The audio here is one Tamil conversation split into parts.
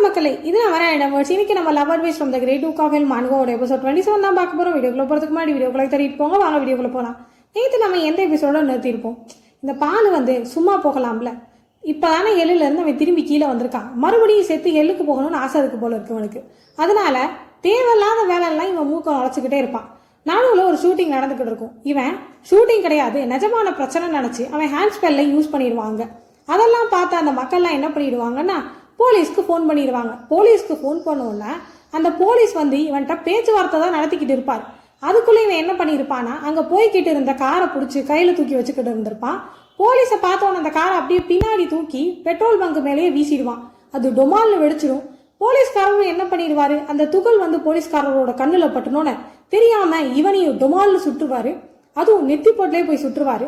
வணக்கம் மக்களே இது நான் வரேன். இடம்பர்ஸ் இன்னைக்கு நம்ம lover base from the great two காஃபில் மானுவோட எபிசோட் டுவெண்ட்டி செவன் தான் பார்க்க போகிறோம் வீடியோக்குள்ள போகிறதுக்கு முன்னாடி வீடியோக்குள்ள தட்டிட்டு போங்க வாங்க வீடியோக்குள்ள போகலாம் நேற்று நம்ம எந்த எபிசோட நிறுத்தியிருப்போம். இந்த பால் வந்து சும்மா போகலாம்ல. இப்போ தானே எள்ளுலேருந்து அவன் திரும்பி கீழே வந்திருக்கான். மறுபடியும் சேர்த்து எள்ளுக்கு போகணும்னு ஆசை இருக்கு போல இருக்கு அவனுக்கு அதனால தேவையில்லாத வேலையெல்லாம் இவன் மூக்கம் உழைச்சிக்கிட்டே இருப்பான். நானும் ஒரு ஷூட்டிங் நடந்துக்கிட்டு இருக்கும். இவன் ஷூட்டிங் கிடையாது. நிஜமான பிரச்சனை நினச்சி அவன் ஹேண்ட் ஸ்பெல்லை யூஸ் பண்ணிடுவாங்க. அதெல்லாம் பார்த்து அந்த மக்கள்லாம் என்ன பண்ணிடுவாங்கன்னா போலீஸ்க்கு ஃபோன் பண்ணிடுவாங்க. போலீஸ்க்கு ஃபோன் பண்ணோன்னே அந்த போலீஸ் வந்து இவன்கிட்ட பேச்சுவார்த்தை தான் நடத்திக்கிட்டு இருப்பார். அதுக்குள்ளே இவன் என்ன பண்ணியிருப்பான்னா அங்கே போய்கிட்டு இருந்த காரை பிடிச்சி கையில் தூக்கி வச்சுக்கிட்டு இருந்திருப்பான். போலீஸை பார்த்தோன்னே அந்த காரை அப்படியே பின்னாடி தூக்கி பெட்ரோல் பங்கு மேலேயே வீசிடுவான். அது டொமாலில் வெடிச்சிடும். போலீஸ்காரரும் என்ன பண்ணிடுவாரு? அந்த துகள் வந்து போலீஸ்காரரோட கண்ணில் பட்டணுன்னு தெரியாம இவனையும் டொமாலில் சுட்டுவாரு அதுவும் நெத்தி போட்டிலே போய் சுட்டுருவாரு.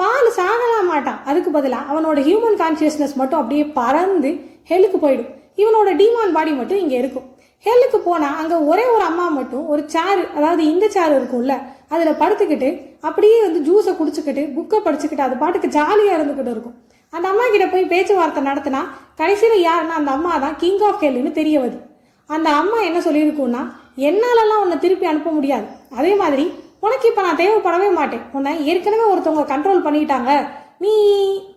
பால் சாகலாம் மாட்டான். அதுக்கு பதிலாக அவனோட ஹியூமன் கான்சியஸ்னஸ் மட்டும் அப்படியே பறந்து ஹெல்லுக்கு போயிடும். இவனோட டிமான் பாடி மட்டும் இங்கே இருக்கும். ஹெல்லுக்கு போனால் அங்கே ஒரே ஒரு அம்மா மட்டும் ஒரு சேர் அதாவது இந்த சேர் இருக்கும்ல அதில் படுத்துக்கிட்டு அப்படியே வந்து ஜூஸை குடிச்சுக்கிட்டு புக்கை படிச்சுக்கிட்டு அது பாட்டுக்கு ஜாலியாக இருந்துக்கிட்டு இருக்கும். அந்த அம்மா கிட்ட போய் பேச்சுவார்த்தை நடத்தினா கடைசியில் யாருன்னா அந்த அம்மா தான் கிங் ஆஃப் ஹெல்லுன்னு தெரிய வருது. அந்த அம்மா என்ன சொல்லியிருக்குன்னா என்னாலலாம் உன்னை திருப்பி அனுப்ப முடியாது. அதே மாதிரி உனக்கு இப்போ நான் தேவைப்படவே மாட்டேன். உன்னை ஏற்கனவே ஒருத்தவங்க கண்ட்ரோல் பண்ணிட்டாங்க. நீ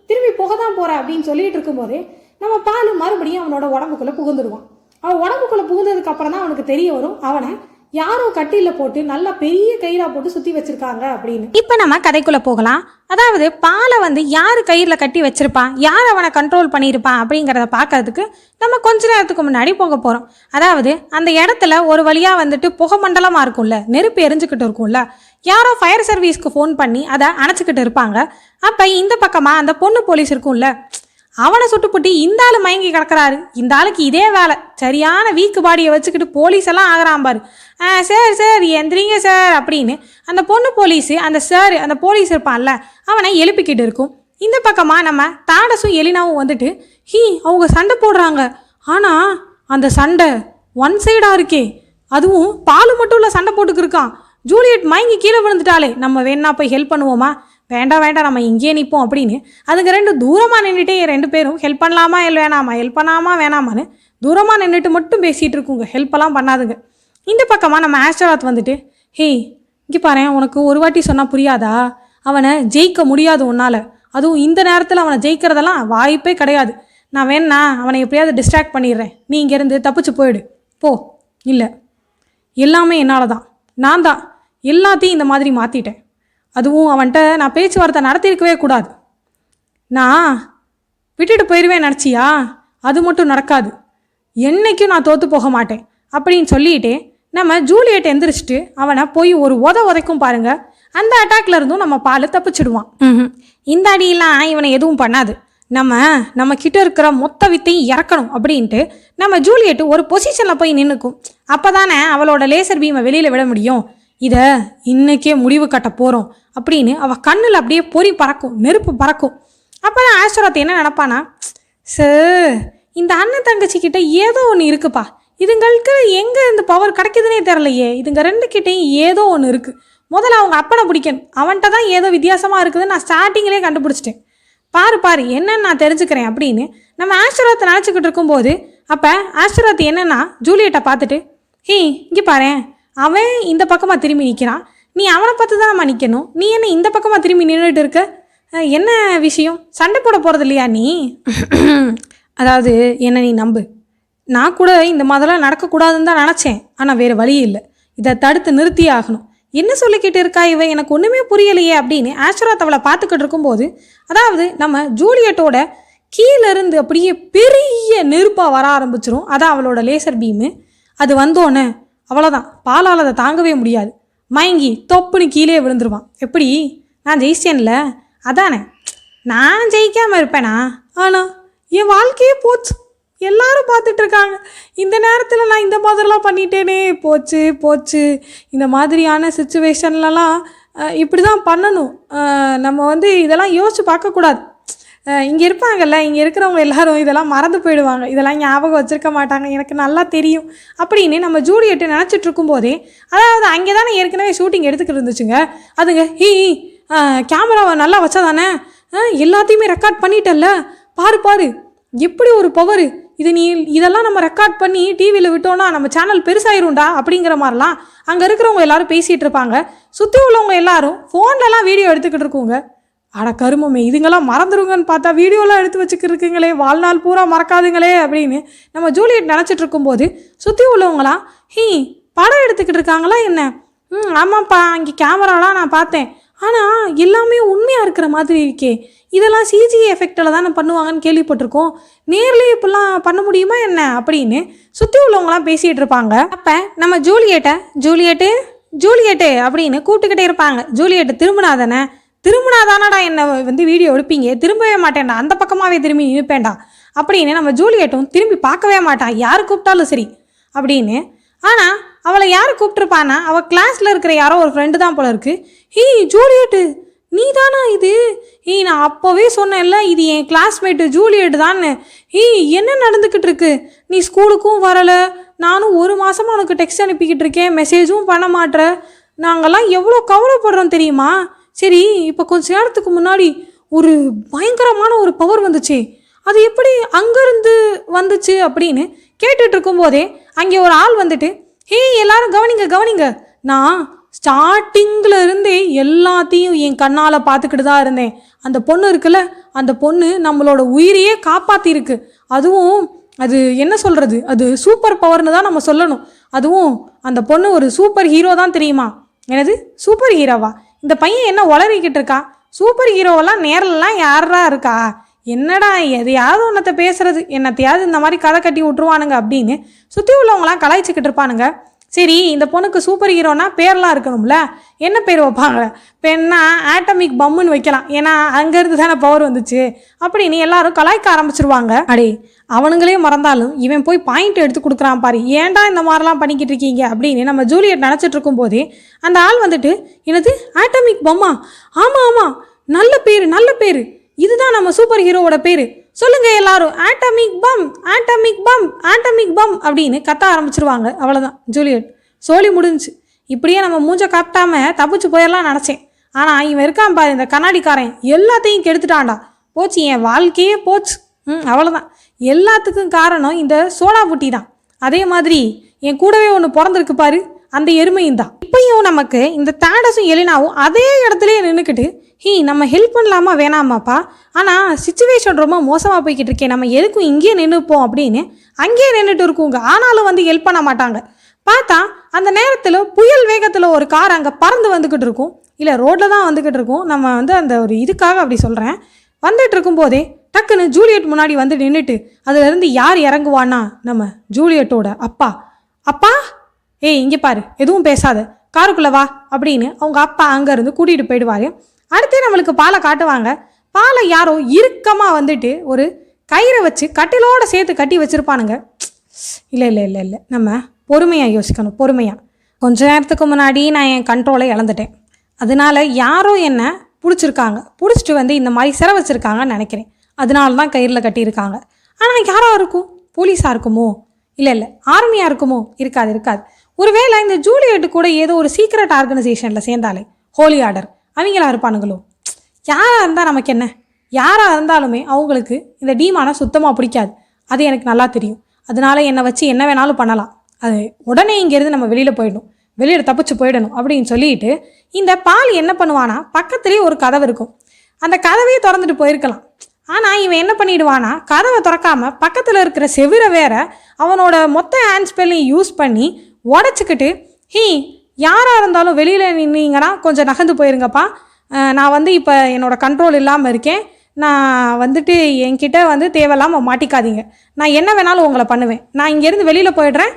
திரும்பி போக தான் போகிற அப்படின்னு சொல்லிட்டு இருக்கும்போதே நம்ம பால் மறுபடியும் அவனோட உடம்புக்குள்ளே புகுந்துடுவான். அவன் உடம்புக்குள்ளே புகுந்ததுக்கு அப்புறம் தான் அவனுக்கு தெரிய வரும் அவனை யாரோ கட்டில போட்டு நல்லா பெரிய கயிறா போட்டு சுற்றி வச்சிருக்காங்க அப்படின்னு. இப்போ நம்ம கதைக்குள்ளே போகலாம். அதாவது பாலை வந்து யார் கயிறில் கட்டி வச்சிருப்பான் யார் அவனை கண்ட்ரோல் பண்ணியிருப்பான் அப்படிங்கிறத பார்க்கறதுக்கு நம்ம கொஞ்ச நேரத்துக்கு முன்னாடி போக போகிறோம் அதாவது அந்த இடத்துல ஒரு வழியாக வந்துட்டு புகை மண்டலமாக இருக்கும்ல நெருப்பு எரிஞ்சுக்கிட்டு இருக்கும்ல யாரோ ஃபயர் சர்வீஸ்க்கு ஃபோன் பண்ணி அதை அணைச்சிக்கிட்டு இருப்பாங்க. அப்போ இந்த பக்கமாக அந்த பொண்ணு போலீஸ் இருக்கும்ல அவனை சுட்டுப்புட்டி இந்த ஆள் மயங்கி கிடக்குறாரு. இந்த ஆளுக்கு இதே வேலை. சரியான வீக்கு பாடியை வச்சுக்கிட்டு போலீஸ் எல்லாம் ஆகிறான் பாரு. ஆ சார் சார் எந்திரிங்க சார் அப்படின்னு அந்த பொண்ணு போலீஸு அந்த சார் அந்த போலீஸ் இருப்பான்ல அவனை எழுப்பிக்கிட்டு இருக்கும். இந்த பக்கமாக நம்ம தாடஸும் எலினாவும் வந்துட்டு ஹீ அவங்க சண்டை போடுறாங்க. ஆனால் அந்த சண்டை ஒன் சைடாக இருக்கே. அதுவும் பால் மட்டும் இல்லை சண்டை போட்டுக்கிருக்கான் ஜூலியட் மயங்கி கீழே விழுந்துட்டாலே நம்ம வேணா போய் ஹெல்ப் பண்ணுவோமா? வேண்டாம் வேண்டாம் நம்ம இங்கேயே நிற்போம் அப்படின்னு. அதுங்க ரெண்டு தூரமாக நின்றுட்டே ரெண்டு பேரும் ஹெல்ப் பண்ணலாமா இல்லை வேணாமா? ஹெல்ப் பண்ணாமா வேணாமான்னு தூரமாக நின்றுட்டு மட்டும் பேசிகிட்டு இருக்குங்க. ஹெல்ப்பெல்லாம் பண்ணாதுங்க. இந்த பக்கமாக நம்ம ஆஸ்டராத் வந்துட்டு ஹேய் இங்கே பாரு உனக்கு ஒரு வாட்டி சொன்னால் புரியாதா? அவனை ஜெயிக்க முடியாது உன்னால். அதுவும் இந்த நேரத்தில் அவனை ஜெயிக்கிறதெல்லாம் வாய்ப்பே கிடையாது. நான் வேணா அவனை எப்படியாவது டிஸ்ட்ராக்ட் பண்ணிடுறேன். நீ இங்கேருந்து தப்பிச்சு போயிடு. போ. இல்லை. எல்லாமே என்னால் தான் நான் தான் எல்லாத்தையும் இந்த மாதிரி மாற்றிட்டேன் அதுவும் அவன்கிட்ட நான் பேச்சுவார்த்தை நடத்தியிருக்கவே கூடாது. நான் விட்டுட்டு போயிடுவேன் நினச்சியா? அது மட்டும் நடக்காது. என்னைக்கும் நான் தோற்று போக மாட்டேன். அப்படின்னு சொல்லிட்டு நம்ம ஜூலியட் எந்திரிச்சிட்டு அவனை போய் ஒரு உத உதைக்கும் பாருங்க. அந்த அட்டாக்ல இருந்தும் நம்ம பால் தப்பிச்சிடுவான். ம்ஹும். இந்த அடியெல்லாம் இவனை எதுவும் பண்ணாது. நம்ம நம்ம கிட்ட இருக்கிற மொத்த வித்தையும் இறக்கணும் அப்படின்ட்டு நம்ம ஜூலியட் ஒரு பொசிஷனில் போய் நின்றுக்கும் அப்போ தானே அவளோட லேசர் பீமை வெளியில் விட முடியும். இதை இன்றைக்கே முடிவு கட்ட போகிறோம் அப்படின்னு அவள் கண்ணில் அப்படியே பொறி பறக்கும் நெருப்பு பறக்கும். அப்போ தான் ஆஸ்வரத் என்ன நினப்பானா சார் இந்த அண்ணன் தங்கச்சிக்கிட்ட ஏதோ ஒன்று இருக்குப்பா. இதுங்களுக்கு எங்கே இந்த பவர் கிடைக்குதுன்னே தெரிலையே இதுங்க ரெண்டு கிட்டேயும் ஏதோ ஒன்று இருக்குது முதல்ல அவங்க அப்பனை பிடிக்கணும். அவன்கிட்ட தான் ஏதோ வித்தியாசமாக இருக்குதுன்னு நான் ஸ்டார்டிங்கிலே கண்டுபிடிச்சிட்டேன். பாரு பாரு என்னன்னு நான் தெரிஞ்சுக்கிறேன் அப்படின்னு நம்ம ஆஸ்வரத்தை நினச்சிக்கிட்டு இருக்கும்போது அப்போ ஆஸ்வரத் என்னென்னா ஜூலியட்டை பார்த்துட்டு ஹே இங்கே பாரு அவன் இந்த பக்கமாக திரும்பி நிற்கிறான் நீ அவனை பார்த்து தான் நம்ம நிற்கணும் நீ என்ன இந்த பக்கமாக திரும்பி நின்றுட்டு இருக்க? என்ன விஷயம்? சண்டை போட போகிறது இல்லையா நீ? அதாவது என்ன நீ நம்பு. நான் கூட இந்த மாதிரிலாம் நடக்கக்கூடாதுன்னு தான் நினச்சேன். ஆனால் வேறு வழி இல்லை. இதை தடுத்து நிறுத்தி ஆகணும். என்ன சொல்லிக்கிட்டு இருக்கா இவ? எனக்கு ஒன்றுமே புரியலையே அப்படின்னு ஆஸ்வராத் அவளை பார்த்துக்கிட்டு இருக்கும்போது அதாவது நம்ம ஜூலியட்டோட கீழேருந்து அப்படியே பெரிய நெருப்பாக வர ஆரம்பிச்சிரும். அதான் அவளோட லேசர் பீமு. அது வந்தோன்னே அவ்வளோதான் பாலால் அதை தாங்கவே முடியாது. மயங்கி தொப்புன்னு கீழே விழுந்துருவான். எப்படி? நான் ஜெயிச்சேன்ல அதானே? நான் ஜெயிக்காமல் இருப்பேனா? ஆனால் என் வாழ்க்கையே போச்சு. எல்லாரும் பார்த்துட்டு இருக்காங்க. இந்த நேரத்தில் நான் இந்த மாதிரிலாம் பண்ணிட்டேனே. போச்சு போச்சு. இந்த மாதிரியான சுச்சுவேஷன்லலாம் இப்படி தான் பண்ணணும். நம்ம வந்து இதெல்லாம் யோசிச்சு பார்க்கக்கூடாது. இங்கே இருப்பாங்கல்ல இங்கே இருக்கிறவங்க எல்லாரும் இதெல்லாம் மறந்து போயிடுவாங்க. இதெல்லாம் ஞாபகம் வச்சிருக்க மாட்டாங்க. எனக்கு நல்லா தெரியும் அப்படின்னு நம்ம ஜூலியட்டு நினச்சிட்டு இருக்கும்போதே அதாவது அங்கே தானே ஏற்கனவே ஷூட்டிங் எடுத்துக்கிட்டு இருந்துச்சுங்க. அதுங்க ஹீ கேமராவை நல்லா வச்சா தானே எல்லாத்தையுமே ரெக்கார்ட் பண்ணிட்டல்ல? பாரு பாரு எப்படி ஒரு பவர் இது நீ இதெல்லாம் நம்ம ரெக்கார்ட் பண்ணி டிவியில் விட்டோன்னா நம்ம சேனல் பெருசாயிரும்டா? அப்படிங்கிற மாதிரிலாம் அங்கே இருக்கிறவங்க எல்லாரும் பேசிகிட்டு இருப்பாங்க. சுற்றி உள்ளவங்க எல்லாரும் ஃபோன்லலாம் வீடியோ எடுத்துக்கிட்டு இருக்குங்க. அட கருமமே இதுங்கெல்லாம் மறந்துடுங்கன்னு பார்த்தா வீடியோலாம் எடுத்து வச்சுக்கிருக்குங்களே வாழ்நாள் பூரா மறக்காதுங்களே அப்படின்னு நம்ம ஜூலியட் நினச்சிட்டு இருக்கும்போது சுற்றி உள்ளவங்களாம் ஹீ படம் எடுத்துக்கிட்டு இருக்காங்களா என்ன? ம் ஆமாப்பா அங்கே கேமராலாம் நான் பார்த்தேன். ஆனால் எல்லாமே உண்மையாக இருக்கிற மாதிரி இருக்கே. இதெல்லாம் சிஜி எஃபெக்டில் தானே பண்ணுவாங்கன்னு கேள்விப்பட்டிருக்கோம். நேர்லேயே இப்படிலாம் பண்ண முடியுமா என்ன? அப்படின்னு சுற்றி உள்ளவங்களாம் பேசிகிட்டு இருப்பாங்க. அப்போ நம்ம ஜூலியட்டை ஜூலியட்டு ஜூலியட்டு அப்படின்னு கூப்பிட்டுக்கிட்டே இருப்பாங்க. ஜூலியட்டு திரும்பினா தானடா என்னை வந்து வீடியோ எடுப்பீங்க? திரும்பவே மாட்டேன்டா. அந்த பக்கமாகவே திரும்பி நிற்பேன்டா அப்படின்னு நம்ம ஜூலியட்டும் திரும்பி பார்க்கவே மாட்டான். யார் கூப்பிட்டாலும் சரி. அப்படின்னு. ஆனால் அவளை யார் கூப்பிட்டுருப்பானா அவள் கிளாஸில் இருக்கிற யாரோ ஒரு ஃப்ரெண்டு தான் போல இருக்கு. ஹீ ஜூலியட்டு நீ தானா இது? ஹீ நான் அப்போவே சொன்னேன்ல இது என் கிளாஸ்மேட்டு ஜூலியட் தான்னு. ஹீ என்ன நடந்துக்கிட்டு இருக்கு நீ ஸ்கூலுக்கும் வரலை. நானும் ஒரு மாதமாக உனக்கு டெக்ஸ்ட் அனுப்பிக்கிட்டு இருக்கேன். மெசேஜும் பண்ண மாட்டேற நாங்கள்லாம் எவ்வளோ கவலைப்படுறோம் தெரியுமா? சரி இப்போ கொஞ்ச நேரத்துக்கு முன்னாடி ஒரு பயங்கரமான ஒரு பவர் வந்துச்சு. அது எப்படி அங்கேருந்து வந்துச்சு அப்படின்னு கேட்டுட்டு இருக்கும்போதே அங்கே ஒரு ஆள் வந்துட்டு ஹே எல்லாரும் கவனிங்க கவனிங்க. நான் ஸ்டார்டிங்கில் இருந்தே எல்லாத்தையும் என் கண்ணால் பார்த்துக்கிட்டு தான் இருந்தேன். அந்த பொண்ணு இருக்குல்ல அந்த பொண்ணு நம்மளோட உயிரையே காப்பாற்றிருக்கு அதுவும் அது என்ன சொல்கிறது அது சூப்பர் பவர்னு தான் நம்ம சொல்லணும். அதுவும் அந்த பொண்ணு ஒரு சூப்பர் ஹீரோ தான் தெரியுமா? எனது சூப்பர் ஹீரோவா இந்த பையன் என்ன உளறிக்கிட்டு இருக்கா? சூப்பர் ஹீரோவெல்லாம் நேரிலலாம் யாரா இருக்கா? என்னடா எதையாவது ஒன்றத்தை பேசுறது. என்னத்தையாவது இந்த மாதிரி கதை கட்டி விட்ருவானுங்க அப்படின்னு சுற்றி உள்ளவங்களாம் கலாய்ச்சிக்கிட்டு இருப்பானுங்க. சரி இந்த பொண்ணுக்கு சூப்பர் ஹீரோனா பேர்லாம் இருக்கணும்ல? என்ன பேர் வைப்பாங்க? பெண்ணா ஆட்டமிக் பம்முன்னு வைக்கலாம். ஏன்னா அங்கேருந்து தானே பவர் வந்துச்சு. அப்படின்னு எல்லாரும் கலாய்க்க ஆரம்பிச்சிருவாங்க. அடே அவனுங்களே மறந்தாலும் இவன் போய் பாயிண்ட் எடுத்து கொடுக்குறான் பாரு. ஏன்டா இந்த மாதிரிலாம் பண்ணிக்கிட்டு இருக்கீங்க அப்படின்னு நம்ம ஜூலியட் நினச்சிட்டு இருக்கும்போதே அந்த ஆள் வந்துட்டு எனது ஆட்டமிக் பம்மா ஆமாம் ஆமாம் நல்ல பேர் நல்ல பேர். இதுதான் நம்ம சூப்பர் ஹீரோவோட பேர். சொல்லுங்க எல்லாரும். ஆட்டமிக் பம் ஆட்டமிக் பம் ஆட்டமிக் பம் அப்படின்னு கத்த ஆரம்பிச்சிருவாங்க. அவ்வளோதான் ஜூலியட் சோலி முடிஞ்சுச்சு. இப்படியே நம்ம மூஞ்ச காட்டாம தப்பிச்சு போயிடலாம் நினச்சேன். ஆனால் இவன் இருக்கான் பாரு இந்த கண்ணாடிக்காரன். எல்லாத்தையும் கெடுத்துட்டான்டா. போச்சு என் வாழ்க்கையே போச்சு. அவ்வளோதான் எல்லாத்துக்கும் காரணம் இந்த சோடா புட்டி தான். அதே மாதிரி என் கூடவே ஒன்று பிறந்திருக்கு பாரு அந்த எருமையும் தான். இப்பயும் நமக்கு இந்த தேடஸும் எலினாவும் அதே இடத்துலயே நின்றுக்கிட்டு ஹீ நம்ம ஹெல்ப் பண்ணலாமா வேணாமாப்பா? ஆனால் சுச்சுவேஷன் ரொம்ப மோசமாக போய்கிட்டு இருக்கே. நம்ம எதுக்கும் இங்கேயே நின்றுப்போம் அப்படின்னு அங்கேயே நின்றுட்டு இருக்குங்க. ஆனாலும் வந்து ஹெல்ப் பண்ண மாட்டாங்க. பார்த்தா அந்த நேரத்தில் புயல் வேகத்தில் ஒரு கார் அங்கே பறந்து வந்துக்கிட்டு இருக்கும். இல்லை ரோட்டில் தான் வந்துக்கிட்டு இருக்கும். நம்ம வந்து அந்த ஒரு இதுக்காக அப்படி சொல்கிறேன் வந்துட்டு இருக்கும்போதே டக்குன்னு ஜூலியட் முன்னாடி வந்து நின்றுட்டு அதுலேருந்து யார் இறங்குவான்னா நம்ம ஜூலியட்டோட அப்பா. அப்பா? ஏய் இங்கே பாரு எதுவும் பேசாத. காருக்குள்ளே வா அப்படின்னு அவங்க அப்பா அங்கேருந்து கூட்டிகிட்டு போயிடுவாரு. அடுத்து நம்மளுக்கு பாலை காட்டுவாங்க. பாலை யாரோ இறுக்கமாக வந்துட்டு ஒரு கயிறை வச்சு கட்டிலோட சேர்த்து கட்டி வச்சுருப்பானுங்க. இல்லை இல்லை இல்லை இல்லை. நம்ம பொறுமையாக யோசிக்கணும் பொறுமையாக கொஞ்ச நேரத்துக்கு முன்னாடி நான் என் கண்ட்ரோலை இழந்துட்டேன். அதனால யாரோ என்ன பிடிச்சிருக்காங்க. பிடிச்சிட்டு வந்து இந்த மாதிரி சிற வச்சுருக்காங்கன்னு நினைக்கிறேன். அதனால தான் கயிறில் கட்டியிருக்காங்க. ஆனால் யாராக இருக்கும்? போலீஸாக இருக்குமோ? இல்லை இல்லை. ஆர்மியாக இருக்குமோ? இருக்காது இருக்காது. ஒருவேளை இந்த ஜூலியட்டு கூட ஏதோ ஒரு சீக்ரெட் ஆர்கனைசேஷனில் சேர்ந்தாலே ஹோலி ஆர்டர் அவங்களா இருப்பானுங்களோ? யாராக இருந்தால் நமக்கு என்ன? யாராக இருந்தாலுமே அவங்களுக்கு இந்த டீமானை சுத்தமாக பிடிக்காது. அது எனக்கு நல்லா தெரியும். அதனால என்னை வச்சு என்ன வேணாலும் பண்ணலாம். அது உடனே இங்கேருந்து நம்ம வெளியில் போயிடணும். வெளியில் தப்பிச்சு போயிடணும் அப்படின்னு சொல்லிட்டு இந்த பால் என்ன பண்ணுவானா பக்கத்துலேயே ஒரு கதவு இருக்கும். அந்த கதவையே திறந்துட்டு போயிருக்கலாம். ஆனால் இவன் என்ன பண்ணிடுவானா? கதவை திறக்காமல் பக்கத்தில் இருக்கிற செவிரை வேற அவனோட மொத்த ஹேண்ட் ஸ்பெல்லையும் யூஸ் பண்ணி உடச்சிக்கிட்டு ஹீ யாராக இருந்தாலும் வெளியில் நின்னீங்கன்னா கொஞ்சம் நகர்ந்து போயிருங்கப்பா. நான் வந்து இப்போ என்னோடய கண்ட்ரோல் இல்லாமல் இருக்கேன். நான் வந்துட்டு என்கிட்ட வந்து தேவையில்லாமல் மாட்டிக்காதீங்க. நான் என்ன வேணாலும் உங்களை பண்ணுவேன். நான் இங்கேருந்து வெளியில் போயிடுறேன்.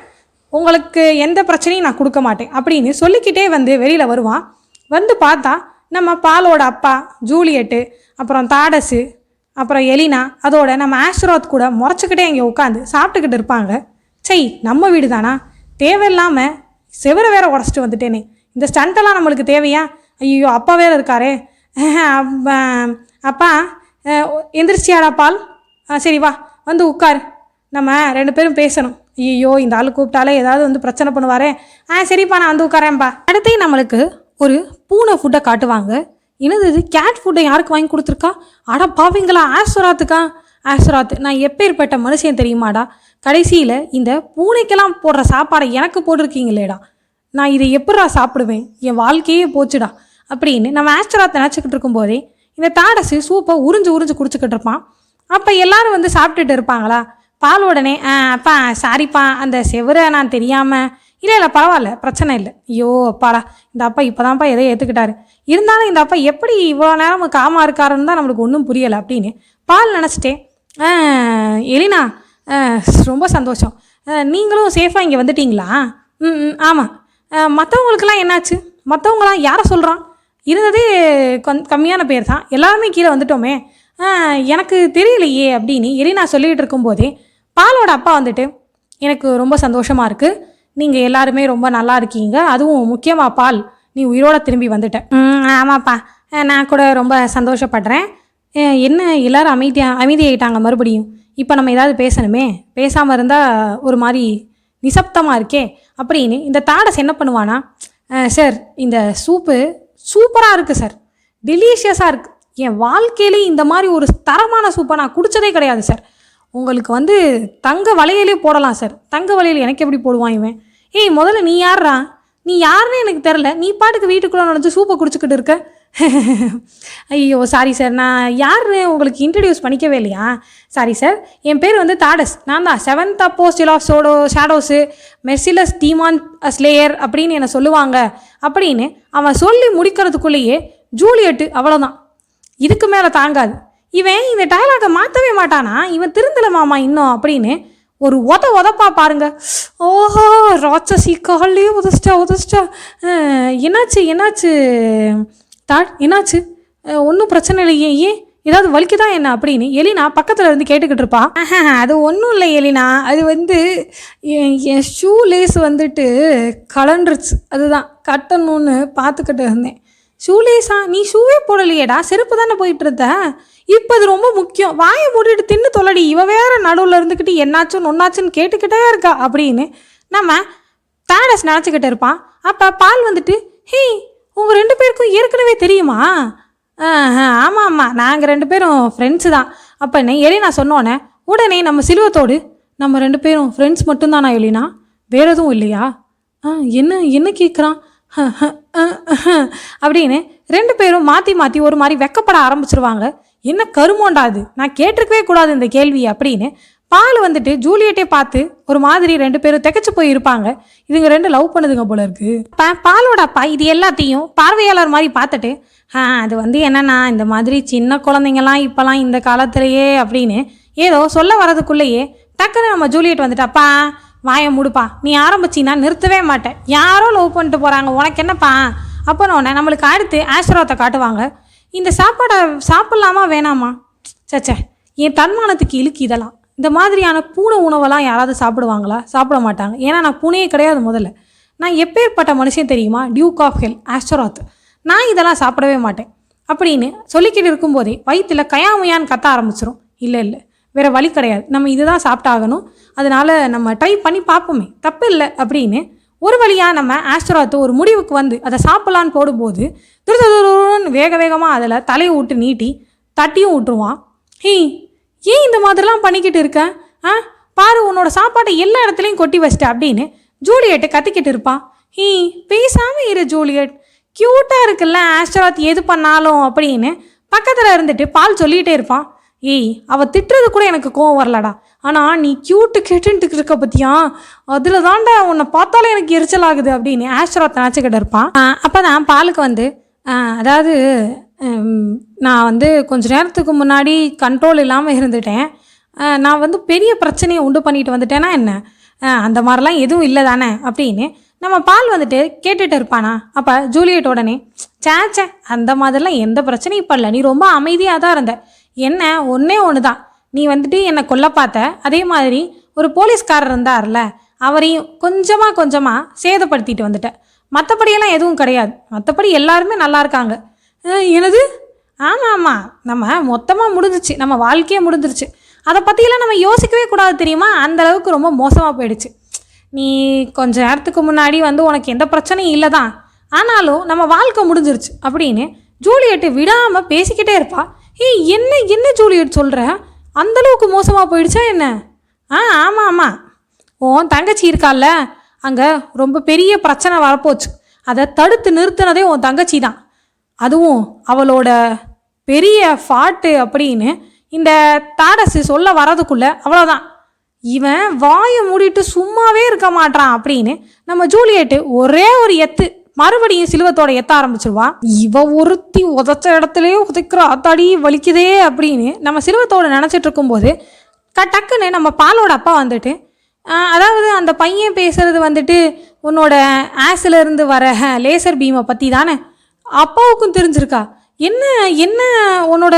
உங்களுக்கு எந்த பிரச்சனையும் நான் கொடுக்க மாட்டேன். அப்படின்னு சொல்லிக்கிட்டே வந்து வெளியில் வருவான். வந்து பார்த்தா நம்ம பாலோட அப்பா ஜூலியட்டு அப்புறம் தாடஸு அப்புறம் எலினா அதோட நம்ம ஆஷ்ரோத் கூட முறைச்சிக்கிட்டே இங்கே உட்காந்து சாப்பிட்டுக்கிட்டு இருப்பாங்க. சை நம்ம வீடு தானா தேவையில்லாமல் செவரை வேற உடச்சிட்டு வந்துட்டேனே. இந்த ஸ்டண்ட்டெல்லாம் நம்மளுக்கு தேவையா? ஐயோ அப்பா வேற இருக்காரே. அப்ப- அப்பா அஹ், எந்திரிச்சியாடா பால்? ஆ, சரி வா வந்து உட்காரு. நம்ம ரெண்டு பேரும் பேசணும். ஐயோ இந்த ஆள் கூப்பிட்டாலே ஏதாவது வந்து பிரச்சனை பண்ணுவாரே. ஆ சரிப்பா நான் வந்து உட்காரேன்ப்பா அடுத்து நம்மளுக்கு ஒரு பூனை ஃபுட்டை காட்டுவாங்க. என்னது இது? கேட் ஃபுட்டை யாருக்கு வாங்கி கொடுத்துருக்கா? அட பாவீங்களா ஆஸ்வராத்துக்கா? ஆஸ்வராத் நான் எப்பேற்பட்ட மனுஷன் தெரியுமாடா? கடைசியில் இந்த பூனைக்கெல்லாம் போடுற சாப்பாடை எனக்கு போட்டிருக்கீங்களேடா. நான் இதை எப்படா சாப்பிடுவேன்? என் வாழ்க்கையே போச்சுடா. அப்படின்னு நம்ம ஆஸ்ட்ராத் நினச்சிக்கிட்டு இருக்கும்போதே இந்த தாடசு சூப்பை உறிஞ்சு உறிஞ்சு குடிச்சிக்கிட்டு இருப்பான். அப்போ எல்லாரும் வந்து சாப்பிட்டுட்டு இருப்பாங்களா? பால் உடனே அப்பா சாரிப்பா அந்த செவரை நான் தெரியாமல் இல்லை இல்லை பரவாயில்ல பிரச்சனை இல்லை. ஐயோ அப்பாடா இந்த அப்பா இப்போதான்ப்பா எதை ஏற்றுக்கிட்டாரு இருந்தாலும் இந்த அப்பா எப்படி இவ்வளோ நேரம் காமா இருக்காருன்னு தான் நம்மளுக்கு ஒன்றும் புரியலை அப்படின்னு பால் நினச்சிட்டே எலினா ரொம்ப சந்தோஷம். நீங்களும் சேஃபாக இங்கே வந்துட்டீங்களா? ம் ம் ஆமாம் மற்றவங்களுக்கெல்லாம் என்னாச்சு? மற்றவங்களாம் யாரை சொல்கிறான் இருந்ததே கொந் கம்மியான பேர் தான். எல்லாருமே கீழே வந்துட்டோமே. எனக்கு தெரியலையே அப்படின்னு எலினா சொல்லிகிட்டு இருக்கும்போதே பாலோட அப்பா வந்துட்டு எனக்கு ரொம்ப சந்தோஷமாக இருக்குது நீங்கள் எல்லாருமே ரொம்ப நல்லா இருக்கீங்க. அதுவும் முக்கியமாக பால் நீ உயிரோட திரும்பி வந்துட்ட. ஆமாப்பா. நான் கூட ரொம்ப சந்தோஷப்படுறேன். என்ன எல்லாரும் அமைதியாக அமைதியாயிட்டாங்க மறுபடியும்? இப்போ நம்ம ஏதாவது பேசணுமே? பேசாமல் இருந்தால் ஒரு மாதிரி நிசப்தமாக இருக்கே. அப்படின்னு இந்த தாடஸ் என்ன பண்ணுவானா? சார் இந்த சூப்பு சூப்பராக இருக்குது சார். டெலிஷியஸாக இருக்குது என் வாழ்க்கையிலே இந்த மாதிரி ஒரு தரமான சூப்பை நான் குடித்ததே கிடையாது சார். உங்களுக்கு வந்து தங்க வளையலே போடலாம் சார் தங்க வளையல் எனக்கு எப்படி போடுவான் இவன்? ஏய் முதல்ல நீ யார்றா? நீ யாருன்னு எனக்கு தெரில நீ பாட்டுக்கு வீட்டுக்குள்ளே நுழைஞ்சு சூப்பை குடிச்சிக்கிட்டு இருக்க? ஐயோ சாரி சார் நான் யாருன்னு உங்களுக்கு இன்ட்ரடியூஸ் பண்ணிக்கவே இல்லையா? சாரி சார் என் பேர் வந்து தாடஸ். நான் தான் seventh apostle of சோடோ shadows merciless demon slayer அப்படின்னு என்னை சொல்லுவாங்க. அப்படின்னு அவன் சொல்லி முடிக்கிறதுக்குள்ளேயே ஜூலியட்டு அவ்வளோதான் இதுக்கு மேலே தாங்காது. இவன் இந்த டயலாகை மாற்றவே மாட்டானா? இவன் திருந்தல மாமா இன்னும் அப்படின்னு ஒரு உத உதப்பா பாருங்க. ஓஹோ ராட்சசி காலே உதச்சிட்டா உதச்சிட்டா. என்னாச்சு என்னாச்சு? தாட் என்னாச்சு? ஒன்றும் பிரச்சனை இல்லையே ஏன் ஏதாவது வலிக்குதா என்ன அப்படின்னு எலினா பக்கத்தில் இருந்து கேட்டுக்கிட்டு இருப்பா. அது ஒன்றும் இல்லை எலினா. அது வந்து என் என் ஷூ லேஸ் வந்துட்டு கலண்டுருச்சு. அதுதான் கட்டணும்னு பார்த்துக்கிட்டு இருந்தேன். ஷூலேஸா நீ ஷூவே போடலையேடா செருப்பு தானே போயிட்டு இருந்த இப்போ அது ரொம்ப முக்கியம். வாயை மூடிட்டு தின்னு தொலைடி இவ வேற நடுவில் இருந்துக்கிட்டு என்னாச்சும் ஒன்னாச்சுன்னு கேட்டுக்கிட்டே இருக்கா அப்படின்னு. நம்ம தாடஸ் நினச்சிக்கிட்டு இருப்பான். அப்போ பால் வந்துட்டு ஹே உங்கள் ரெண்டு பேருக்கும் ஏற்கனவே தெரியுமா? ஆமாம் ஆமாம் நாங்கள் ரெண்டு பேரும் ஃப்ரெண்ட்ஸு தான். அப்போ என்ன எலினா சொன்னோன்னே உடனே நம்ம சிலுவத்தோடு நம்ம ரெண்டு பேரும் ஃப்ரெண்ட்ஸ் மட்டும்தானா எலினா? வேறு எதுவும் இல்லையா? ஆ என்ன என்ன கேட்குறான் அப்படின்னு ரெண்டு பேரும் மாற்றி மாற்றி ஒரு மாதிரி வெக்கப்பட ஆரம்பிச்சிருவாங்க. என்ன கருமோண்டா அது நான் கேட்டிருக்கவே கூடாது இந்த கேள்வி அப்படின்னு பால் வந்துட்டு ஜூலியட்டே பார்த்து ஒரு மாதிரி ரெண்டு பேரும் திகச்சு போய் இருப்பாங்க. இதுங்க ரெண்டு லவ் பண்ணுதுங்க போல இருக்கு. பா- பாலோட அப்பா இது எல்லாத்தையும் பார்வையாளர் மாதிரி பார்த்துட்டு ஆ அது வந்து என்னன்னா இந்த மாதிரி சின்ன குழந்தைங்கலாம் இப்போலாம் இந்த காலத்திலேயே அப்படின்னு ஏதோ சொல்ல வரதுக்குள்ளேயே டக்குன்னு நம்ம ஜூலியட் வந்துட்டு அப்பா வாயை முடுப்பா. நீ ஆரம்பிச்சின்னா நிறுத்தவே மாட்டேன். யாரோ லவ் பண்ணிட்டு போகிறாங்க உனக்கு என்னப்பா? அப்போனோடனே நம்மளுக்கு அடுத்து ஆசிரவத்தை காட்டுவாங்க. இந்த சாப்பாடை சாப்பிட்லாமா வேணாமா? சச்சே என் தன்மானத்துக்கு இழுக்கு இதெல்லாம். இந்த மாதிரியான பூனை உணவெல்லாம் யாராவது சாப்பிடுவாங்களா? சாப்பிட மாட்டாங்க. ஏன்னா நான் பூனையே கிடையாது முதல்ல. நான் எப்பேற்பட்ட மனுஷன் தெரியுமா? டியூக் ஆஃப் ஹெல் ஆஸ்டராத் நான் இதெல்லாம் சாப்பிடவே மாட்டேன். அப்படின்னு சொல்லிக்கிட்டு இருக்கும்போதே வயிற்றில் கயாமையான்னு கத்த ஆரம்பிச்சிரும். இல்லை இல்லை. வேறு வழி கிடையாது. நம்ம இதுதான் சாப்பிட்டாகணும். அதனால நம்ம ட்ரை பண்ணி பார்ப்போமே. தப்பு இல்லை அப்படின்னு ஒரு வழியாக நம்ம ஆஸ்ட்ராத்து ஒரு முடிவுக்கு வந்து அதை சாப்பிட்லான்னு போடும்போது துருதுருன்னு வேக வேகமாக அதில் தலையை விட்டு நீட்டி தட்டியும் விட்டுருவான் ஹீ ஏன் இந்த மாதிரிலாம் பண்ணிக்கிட்டு இருக்க? ஆ? பாரு உன்னோட சாப்பாட்டை எல்லா இடத்துலையும் கொட்டி வச்சிட்ட அப்படின்னு ஜூலியட் கத்திக்கிட்டு இருப்பான். ஹீ பேசாமல் இரு ஜூலியட். க்யூட்டாக இருக்குல்ல ஆஸ்டராத் எது பண்ணாலும் அப்படின்னு பக்கத்தில் இருந்துட்டு பால் சொல்லிகிட்டே இருப்பான். ஏய் அவள் திட்டுறது கூட எனக்கு கோவம் வரலடா. ஆனால் நீ க்யூட்டு கேட்டுன்ட்டு இருக்க பற்றியா அதில் தான்டா உன்னை பார்த்தாலே எனக்கு எரிச்சல் ஆகுது அப்படின்னு ஆஸ்டராத் நினச்சிக்கிட்டு இருப்பான் அப்போ தான் பாலுக்கு வந்து அதாவது நான் வந்து கொஞ்ச நேரத்துக்கு முன்னாடி கண்ட்ரோல் இல்லாமல் இருந்துட்டேன். நான் வந்து பெரிய பிரச்சனையை உண்டு பண்ணிட்டு வந்துட்டேன்னா என்ன? ஆ, அந்த மாதிரிலாம் எதுவும் இல்லை தானே அப்படின்னு நம்ம பால் வந்துட்டு கேட்டுட்டு இருப்பானா? அப்போ ஜூலியட் உடனே சே சே அந்த மாதிரிலாம் எந்த பிரச்சனையும் பண்ணல நீ ரொம்ப அமைதியாக தான் இருந்த. என்ன ஒன்றே ஒன்று தான் நீ வந்துட்டு என்னை கொல்ல பார்த்த. அதே மாதிரி ஒரு போலீஸ்காரர் இருந்தார்ல அவரையும் கொஞ்சமாக கொஞ்சமாக சேதப்படுத்திட்டு வந்துட்ட. மற்றபடியெல்லாம் எதுவும் கிடையாது. மற்றபடி எல்லாருமே நல்லா இருக்காங்க. எனது என்னது? ஆமாம் ஆமாம் நம்ம மொத்தமாக முடிஞ்சிச்சு. நம்ம வாழ்க்கையே முடிஞ்சிருச்சு. அதை பற்றியெல்லாம் நம்ம யோசிக்கவே கூடாது தெரியுமா? அந்த அளவுக்கு ரொம்ப மோசமாக போயிடுச்சு. நீ கொஞ்ச நேரத்துக்கு முன்னாடி வந்து உனக்கு எந்த பிரச்சனையும் இல்லை தான் ஆனாலும் நம்ம வாழ்க்கை முடிஞ்சிருச்சு அப்படின்னு ஜூலியட்டு விடாமல் பேசிக்கிட்டே இருப்பாள் ஏய் என்ன என்ன ஜூலியட் சொல்கிற அந்தளவுக்கு மோசமாக போயிடுச்சா என்ன? ஆ ஆமாம் ஆமாம் உன் தங்கச்சி இருக்கால்ல அங்கே ரொம்ப பெரிய பிரச்சனை வரப்போச்சு. அதை தடுத்து நிறுத்தினதே உன் தங்கச்சி தான். அதுவும் அவளோட பெரிய ஃபாட்டு அப்படின்னு இந்த தாடசு சொல்ல வரதுக்குள்ளே அவ்வளோதான் இவன் வாயை மூடிட்டு சும்மாவே இருக்க மாட்டான் அப்படின்னு நம்ம ஜூலியட்டு ஒரே ஒரு எத்து. மறுபடியும் சிலுவத்தோட எத்த ஆரம்பிச்சிருவா? இவ ஒருத்தி உதச்ச இடத்துலயே உதைக்கிற அத்தாடி வலிக்குதே அப்படின்னு நம்ம சிலுவத்தோட நினச்சிட்டு இருக்கும்போது க டக்குன்னு நம்ம பாலோட அப்பா வந்துட்டு அதாவது அந்த பையன் பேசுறது வந்துட்டு உன்னோட ஆஸ்ல இருந்து வர லேசர் பீமை பற்றி தானே? அப்பாவுக்கும் தெரிஞ்சிருக்கா? என்ன என்ன உன்னோட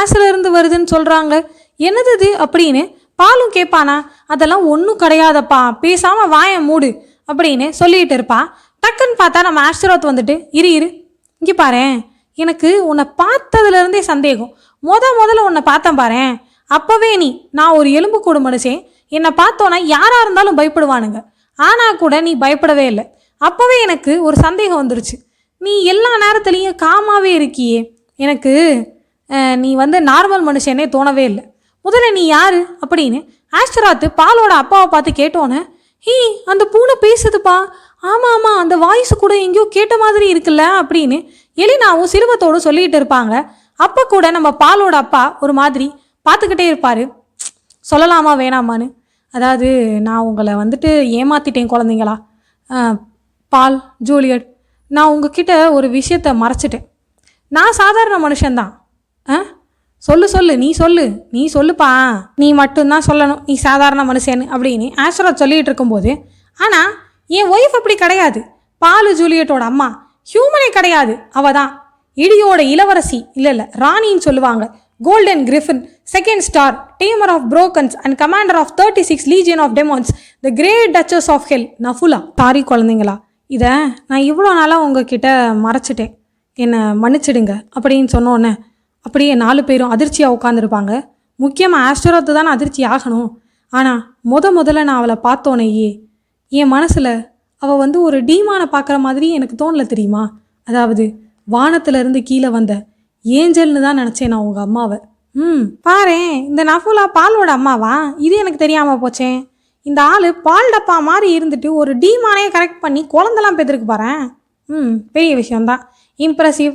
ஆஸ்ல இருந்து வருதுன்னு சொல்கிறாங்க என்னது இது அப்படின்னு பாலும் கேட்பானா அதெல்லாம் ஒன்றும் கிடையாதப்பா பேசாமல் வாயை மூடு அப்படின்னு சொல்லிட்டு இருப்பா. டக்குன்னு பார்த்தா நம்ம ஆஸ்ட்ரோத் வந்துட்டு இரு இரு. இங்கே பாரு எனக்கு உன்னை பார்த்ததுலேருந்தே சந்தேகம். முத முதல்ல உன்னை பார்த்தேன் பாரு. அப்போவே நீ நான் ஒரு எலும்பு கூடு மனுஷன் என்னை பார்த்தோன்னா யாராக இருந்தாலும் பயப்படுவானுங்க. ஆனால் கூட நீ பயப்படவே இல்லை. அப்போவே எனக்கு ஒரு சந்தேகம் வந்துருச்சு. நீ எல்லா நேரத்துலையும் காமாவே இருக்கியே. எனக்கு நீ வந்து நார்மல் மனுஷனே தோணவே இல்லை. முதல்ல நீ யாரு அப்படின்னு ஆஸ்டராத்து பாலோட அப்பாவை பார்த்து கேட்டோன்னே ஹீ அந்த பூனை பேசுதுப்பா. ஆமாம் ஆமாம் அந்த வாய்ஸ் கூட எங்கேயோ கேட்ட மாதிரி இருக்குல்ல அப்படின்னு எலினாவும் சிறுவத்தோடு சொல்லிக்கிட்டு இருப்பாங்க. அப்போ கூட நம்ம பாலோட அப்பா ஒரு மாதிரி பார்த்துக்கிட்டே இருப்பார். சொல்லலாமா வேணாமான்னு? அதாவது நான் உங்களை வந்துட்டு ஏமாத்திட்டேன் குழந்தைங்களா? பால் ஜூலியட் நான் உங்ககிட்ட ஒரு விஷயத்த மறைச்சிட்டேன். நான் சாதாரண மனுஷன்தான். ஆ? சொல்லு சொல்லு நீ சொல்லு நீ சொல்லுப்பா. நீ மட்டும்தான் சொல்லணும் நீ சாதாரண மனுஷன்னு அப்படின்னு ஆஸ்வரத் சொல்லிகிட்டு இருக்கும்போது ஆனால் என் ஒய்ஃப் அப்படி கிடையாது. பாலு ஜூலியட்டோட அம்மா. ஹியூமனே கிடையாது. அவ தான் இடியோட இளவரசி இல்லை இல்லை ராணின்னு சொல்லுவாங்க. Golden griffin second star டீமர் of brokens and commander of thirty six legion of demons the great duchess of hell நஃபுலா sorry குழந்தைங்களா? இதை நான் இவ்வளோ நாளாக உங்ககிட்ட மறைச்சிட்டேன். என்னை மன்னிச்சிடுங்க அப்படின்னு சொன்னோன்னே அப்படியே நாலு பேரும் அதிர்ச்சியாக உட்காந்துருப்பாங்க முக்கியமாக ஆஸ்டரோத்து தானே அதிர்ச்சி ஆகணும். ஆனால் முத முதல்ல நான் அவளை பார்த்தோன்னேயே என் மனசில் அவள் வந்து ஒரு டீமானை பார்க்குற மாதிரி எனக்கு தோணல தெரியுமா? அதாவது வானத்திலிருந்து கீழே வந்த ஏஞ்சல்னு தான் நினச்சேன் நான் உங்கள் அம்மாவை. ம் பாரேன் இந்த நஃபுலா பாலோட அம்மாவா? இது எனக்கு தெரியாமல் போச்சேன் இந்த ஆள் பால் டப்பா மாதிரி இருந்துட்டு ஒரு டீமானே கரெக்ட் பண்ணி குழந்தெல்லாம் பெற்றிருக்கு பாரேன் ம் பெரிய விஷயம்தான். இம்ப்ரெசிவ்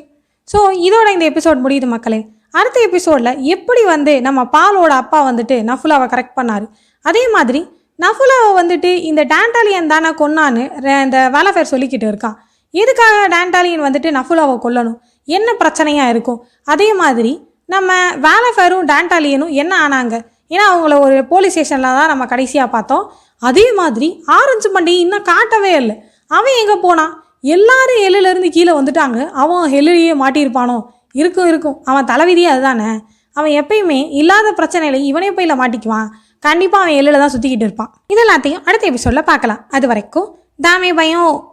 ஸோ இதோட இந்த எபிசோட் முடியுது மக்களே. அடுத்த எபிசோடில் எப்படி வந்து நம்ம பாலோட அப்பா வந்துட்டு நஃபுலாவை கரெக்ட் பண்ணார்? அதே மாதிரி நஃபுலாவை வந்துட்டு இந்த டேண்டாலியன் தானே கொன்னான்னு இந்த வேலஃபேர் சொல்லிக்கிட்டு இருக்கான். எதுக்காக டேண்டாலியன் வந்துட்டு நஃபுலாவை கொல்லணும்? என்ன பிரச்சனையாக இருக்கும்? அதே மாதிரி நம்ம வேலஃபேரும் டேண்டாலியனும் என்ன ஆனாங்க? ஏன்னா அவங்கள ஒரு போலீஸ் ஸ்டேஷனில் தான் நம்ம கடைசியாக பார்த்தோம். அதே மாதிரி ஆரஞ்சு மண்டி இன்னும் காட்டவே இல்லை. அவன் எங்கே போனான்? எல்லாரும் எல்லுலேருந்து கீழே வந்துட்டாங்க. அவன் ஹெல்லையே மாட்டியிருப்பானோ? இருக்கும் இருக்கும். அவன் தலைவிதியே அதுதானே. அவன் எப்பயுமே இல்லாத பிரச்சனையில இவனே போயில மாட்டிக்குவான். கண்டிப்பாக அவன் எல்லில் தான் சுற்றிக்கிட்டு இருப்பான். இது எல்லாத்தையும் அடுத்த எபிசோடில் பார்க்கலாம். அது வரைக்கும் தாமே பயம்.